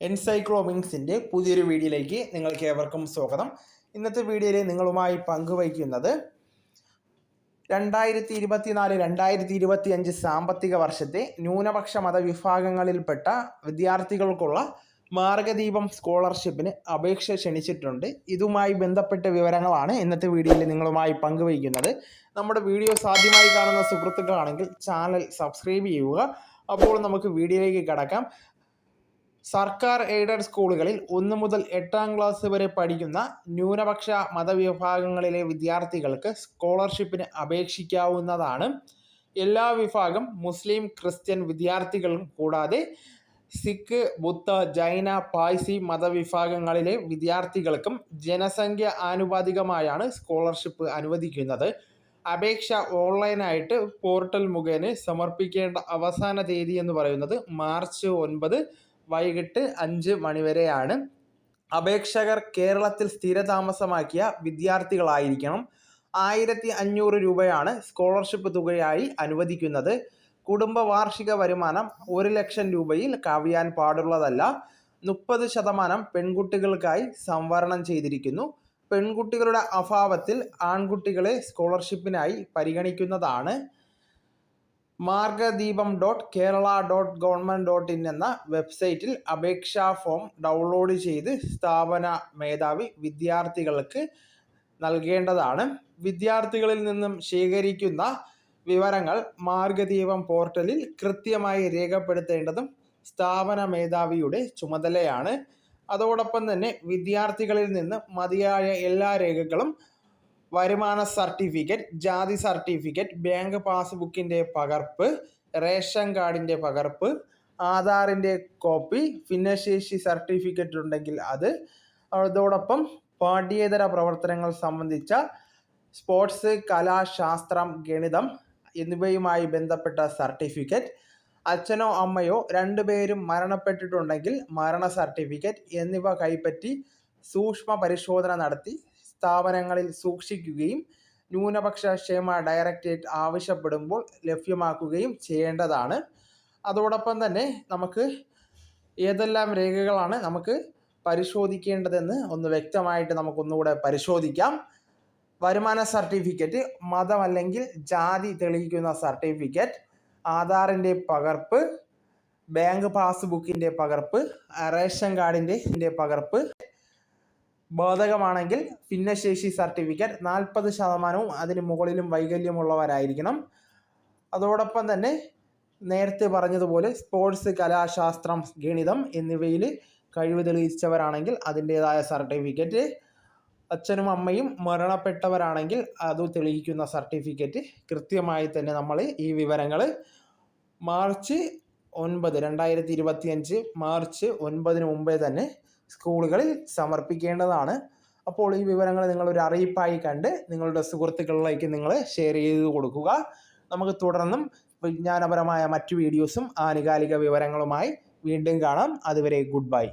എൻസൈക്ലോമിങ്സിന്റെ പുതിയൊരു വീഡിയോയിലേക്ക് നിങ്ങൾക്ക് ഏവർക്കും സ്വാഗതം. ഇന്നത്തെ വീഡിയോയിൽ നിങ്ങളുമായി പങ്കുവയ്ക്കുന്നത് രണ്ടായിരത്തി ഇരുപത്തിനാല് രണ്ടായിരത്തി ഇരുപത്തി അഞ്ച് സാമ്പത്തിക വർഷത്തെ ന്യൂനപക്ഷ മതവിഭാഗങ്ങളിൽപ്പെട്ട വിദ്യാർത്ഥികൾക്കുള്ള മാർഗദീപം സ്കോളർഷിപ്പിന് അപേക്ഷ ക്ഷണിച്ചിട്ടുണ്ട്. ഇതുമായി ബന്ധപ്പെട്ട വിവരങ്ങളാണ് ഇന്നത്തെ വീഡിയോയിൽ നിങ്ങളുമായി പങ്കുവയ്ക്കുന്നത്. നമ്മുടെ വീഡിയോസ് ആദ്യമായി കാണുന്ന സുഹൃത്തുക്കളാണെങ്കിൽ ചാനൽ സബ്സ്ക്രൈബ് ചെയ്യുക. അപ്പോൾ നമുക്ക് വീഡിയോയിലേക്ക് കടക്കാം. സർക്കാർ എയ്ഡഡ് സ്കൂളുകളിൽ ഒന്ന് മുതൽ എട്ടാം ക്ലാസ് വരെ പഠിക്കുന്ന ന്യൂനപക്ഷ മതവിഭാഗങ്ങളിലെ വിദ്യാർത്ഥികൾക്ക് സ്കോളർഷിപ്പിന് അപേക്ഷിക്കാവുന്നതാണ്. എല്ലാ വിഭാഗം മുസ്ലിം ക്രിസ്ത്യൻ വിദ്യാർത്ഥികളും കൂടാതെ സിഖ് ബുദ്ധ ജൈന പായ്സി മതവിഭാഗങ്ങളിലെ വിദ്യാർത്ഥികൾക്കും ജനസംഖ്യ ആനുപാതികമായാണ് സ്കോളർഷിപ്പ് അനുവദിക്കുന്നത്. അപേക്ഷ ഓൺലൈനായിട്ട് പോർട്ടൽ മുഖേന സമർപ്പിക്കേണ്ട അവസാന തീയതി എന്ന് പറയുന്നത് മാർച്ച് ഒൻപത് വൈകിട്ട് അഞ്ച് മണിവരെയാണ്. അപേക്ഷകർ കേരളത്തിൽ സ്ഥിരതാമസമാക്കിയ വിദ്യാർത്ഥികളായിരിക്കണം. ആയിരത്തി അഞ്ഞൂറ് രൂപയാണ് സ്കോളർഷിപ്പ് തുകയായി അനുവദിക്കുന്നത്. കുടുംബ വാർഷിക വരുമാനം ഒരു ലക്ഷം രൂപയിൽ കവിയാൻ പാടുള്ളതല്ല. മുപ്പത് ശതമാനം പെൺകുട്ടികൾക്കായി സംവരണം ചെയ്തിരിക്കുന്നു. പെൺകുട്ടികളുടെ അഭാവത്തിൽ ആൺകുട്ടികളെ സ്കോളർഷിപ്പിനായി പരിഗണിക്കുന്നതാണ്. Margadeepam dot Kerala dot government dot in എന്ന വെബ്സൈറ്റിൽ അപേക്ഷാ ഫോം ഡൗൺലോഡ് ചെയ്ത് സ്ഥാപന മേധാവി വിദ്യാർത്ഥികൾക്ക് നൽകേണ്ടതാണ്. വിദ്യാർത്ഥികളിൽ നിന്നും ശേഖരിക്കുന്ന വിവരങ്ങൾ മാർഗദീപം പോർട്ടലിൽ കൃത്യമായി രേഖപ്പെടുത്തേണ്ടതും സ്ഥാപന മേധാവിയുടെ ചുമതലയാണ്. അതോടൊപ്പം തന്നെ വിദ്യാർത്ഥികളിൽ നിന്ന് മതിയായ എല്ലാ രേഖകളും വരുമാന സർട്ടിഫിക്കറ്റ് ജാതി സർട്ടിഫിക്കറ്റ് ബാങ്ക് പാസ്ബുക്കിന്റെ പകർപ്പ് റേഷൻ കാർഡിന്റെ പകർപ്പ് ആധാറിന്റെ കോപ്പി ഭിന്നശേഷി സർട്ടിഫിക്കറ്റ് ഉണ്ടെങ്കിൽ അത്. അതോടൊപ്പം പാഠ്യേതര പ്രവർത്തനങ്ങൾ സംബന്ധിച്ച സ്പോർട്സ് കലാശാസ്ത്രം ഗണിതം എന്നിവയുമായി ബന്ധപ്പെട്ട സർട്ടിഫിക്കറ്റ് അച്ഛനോ അമ്മയോ രണ്ടുപേരും മരണപ്പെട്ടിട്ടുണ്ടെങ്കിൽ മരണ സർട്ടിഫിക്കറ്റ് എന്നിവ കൈപ്പറ്റി സൂക്ഷ്മ പരിശോധന നടത്തി സ്ഥാപനങ്ങളിൽ സൂക്ഷിക്കുകയും ന്യൂനപക്ഷ ക്ഷേമ ഡയറക്ടറേറ്റ് ആവശ്യപ്പെടുമ്പോൾ ലഭ്യമാക്കുകയും ചെയ്യേണ്ടതാണ്. അതോടൊപ്പം തന്നെ നമുക്ക് ഏതെല്ലാം രേഖകളാണ് നമുക്ക് പരിശോധിക്കേണ്ടതെന്ന് ഒന്ന് വ്യക്തമായിട്ട് നമുക്കൊന്നുകൂടെ പരിശോധിക്കാം. വരുമാന സർട്ടിഫിക്കറ്റ് മതം അല്ലെങ്കിൽ ജാതി തെളിയിക്കുന്ന സർട്ടിഫിക്കറ്റ് ആധാറിന്റെ പകർപ്പ് ബാങ്ക് പാസ്ബുക്കിന്റെ പകർപ്പ് റേഷൻ കാർഡിന്റെ പകർപ്പ് ബാധകമാണെങ്കിൽ ഭിന്നശേഷി സർട്ടിഫിക്കറ്റ് നാൽപ്പത് ശതമാനവും അതിന് മുകളിലും വൈകല്യമുള്ളവരായിരിക്കണം. അതോടൊപ്പം തന്നെ നേരത്തെ പറഞ്ഞതുപോലെ സ്പോർട്സ് കലാശാസ്ത്രം ഗണിതം എന്നിവയിൽ കഴിവ് തെളിയിച്ചവരാണെങ്കിൽ അതിന്റേതായ സർട്ടിഫിക്കറ്റ്. അച്ഛനും അമ്മയും മരണപ്പെട്ടവരാണെങ്കിൽ അത് തെളിയിക്കുന്ന സർട്ടിഫിക്കറ്റ്. കൃത്യമായി തന്നെ നമ്മൾ ഈ വിവരങ്ങൾ മാർച്ച് ഒൻപത് രണ്ടായിരത്തി ഇരുപത്തിയഞ്ച് മാർച്ച് ഒൻപതിന് മുമ്പേ തന്നെ സ്കൂളുകളിൽ സമർപ്പിക്കേണ്ടതാണ്. അപ്പോൾ ഈ വിവരങ്ങൾ നിങ്ങളൊരു അറിയിപ്പായി കണ്ട് നിങ്ങളുടെ സുഹൃത്തുക്കളിലേക്ക് നിങ്ങൾ ഷെയർ ചെയ്ത് കൊടുക്കുക. നമുക്ക് തുടർന്നും വിജ്ഞാനപരമായ മറ്റു വീഡിയോസും ആനുകാലിക വിവരങ്ങളുമായി വീണ്ടും കാണാം. അതുവരെ ഗുഡ് ബൈ